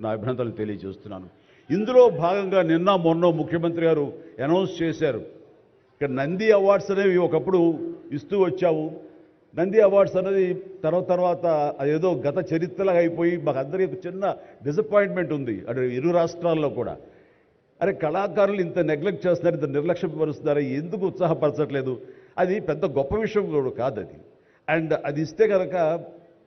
నా అభినందనలు తెలియజేస్తున్నాను. ఇందులో భాగంగా నిన్న మొన్న ముఖ్యమంత్రి గారు అనౌన్స్ చేశారు. ఇక్కడ నంది అవార్డ్స్ అనేవి ఒకప్పుడు ఇస్తూ వచ్చావు. నంది అవార్డ్స్ అనేది తర్వాత తర్వాత ఏదో గత చరిత్రలాగా అయిపోయి మాకు అందరికీ ఒక చిన్న డిసప్పాయింట్మెంట్ ఉంది. అటు ఇరు రాష్ట్రాల్లో కూడా. అరే కళాకారులు ఇంత నెగ్లెక్ట్ చేస్తున్నారు ఇంత నిర్లక్ష్యపరుస్తున్నారు? ఎందుకు ఉత్సాహపరచట్లేదు? అది పెద్ద గొప్ప విషయం కూడా కాదు అది అండ్ అది ఇస్తే కనుక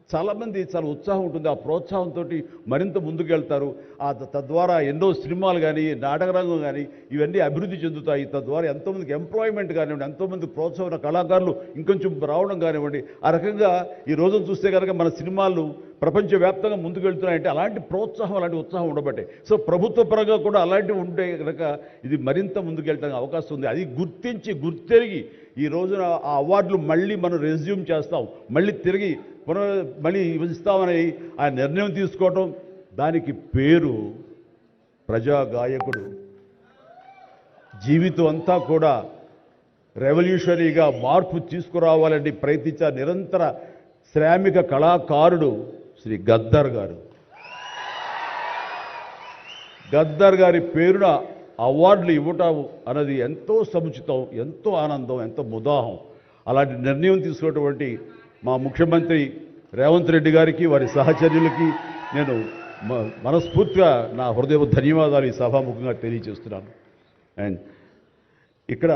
చాలామంది చాలా ఉత్సాహం ఉంటుంది ఆ ప్రోత్సాహంతో మరింత ముందుకు వెళ్తారు ఆ తద్వారా ఎన్నో సినిమాలు కానీ నాటక రంగం కానీ ఇవన్నీ అభివృద్ధి చెందుతాయి. తద్వారా ఎంతోమందికి ఎంప్లాయ్మెంట్ కానివ్వండి ఎంతోమంది ప్రోత్సాహం కళాకారులు ఇంకొంచెం రావడం కానివ్వండి ఆ రకంగా ఈ రోజును చూస్తే కనుక మన సినిమాలు ప్రపంచవ్యాప్తంగా ముందుకెళ్తున్నాయంటే అలాంటి ప్రోత్సాహం అలాంటి ఉత్సాహం ఉండబట్టే. సో ప్రభుత్వ పరంగా కూడా అలాంటివి ఉంటే కనుక ఇది మరింత ముందుకెళ్ళడానికి అవకాశం ఉంది. అది గుర్తించి గుర్తెరిగి ఈ రోజున ఆ అవార్డులు మళ్ళీ మనం రెజ్యూమ్ చేస్తాం. మళ్ళీ తిరిగి పునర్ మళ్ళీ ఇస్తామని ఆ నిర్ణయం తీసుకోవటం. దానికి పేరు ప్రజా గాయకుడు జీవితం అంతా కూడా రెవల్యూషనరీగా మార్పు తీసుకురావాలని ప్రయత్నించే నిరంతర శ్రామిక కళాకారుడు శ్రీ గద్దర్ గారు. గద్దర్ గారి పేరున అవార్డులు ఇవ్వటం అన్నది ఎంతో సముచితం ఎంతో ఆనందం ఎంతో ముదాహం. అలాంటి నిర్ణయం తీసుకున్నటువంటి మా ముఖ్యమంత్రి రేవంత్ రెడ్డి గారికి వారి సహచర్యులకి నేను మనస్ఫూర్తిగా నా హృదయ ధన్యవాదాలు ఈ సభాముఖంగా తెలియజేస్తున్నాను. అండ్ ఇక్కడ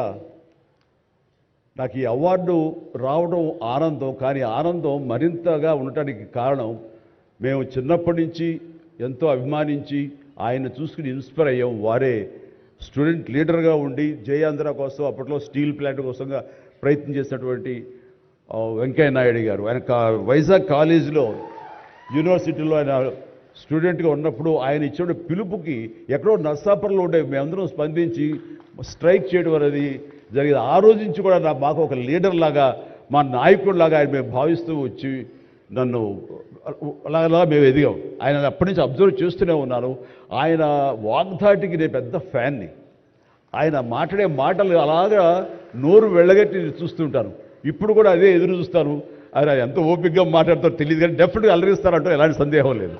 నాకు ఈ అవార్డు రావడం ఆనందం కానీ ఆనందం మరింతగా ఉండటానికి కారణం మేము చిన్నప్పటి నుంచి ఎంతో అభిమానించి ఆయన చూసుకుని ఇన్స్పైర్ అయ్యాం. వారే స్టూడెంట్ లీడర్గా ఉండి జయాంధ్ర కోసం అప్పట్లో స్టీల్ ప్లాంట్ కోసంగా ప్రయత్నం చేసినటువంటి వెంకయ్య నాయుడు గారు. ఆయన వైజాగ్ కాలేజీలో యూనివర్సిటీలో ఆయన స్టూడెంట్గా ఉన్నప్పుడు ఆయన ఇచ్చిన పిలుపుకి ఎక్కడో నర్సాపురంలో ఉండే మేమందరం స్పందించి స్ట్రైక్ చేయడం అనేది జరిగింది. ఆ రోజు నుంచి కూడా నా మాకు ఒక లీడర్ లాగా మా నాయకుడిలాగా ఆయన మేము భావిస్తూ వచ్చి నన్ను అలా మేము ఎదిగాం. ఆయన అప్పటి నుంచి అబ్జర్వ్ చేస్తూనే ఉన్నాను ఆయన వాగ్దాటికి నేను పెద్ద ఫ్యాన్ని. ఆయన మాట్లాడే మాటలు అలాగా నోరు వెళ్ళగట్టి చూస్తుంటాను ఇప్పుడు కూడా అదే ఎదురు చూస్తాను. ఆయన ఎంత ఓపికగా మాట్లాడతారో తెలియదు కానీ డెఫినెట్గా అలరిస్తారంటూ ఎలాంటి సందేహం లేదు.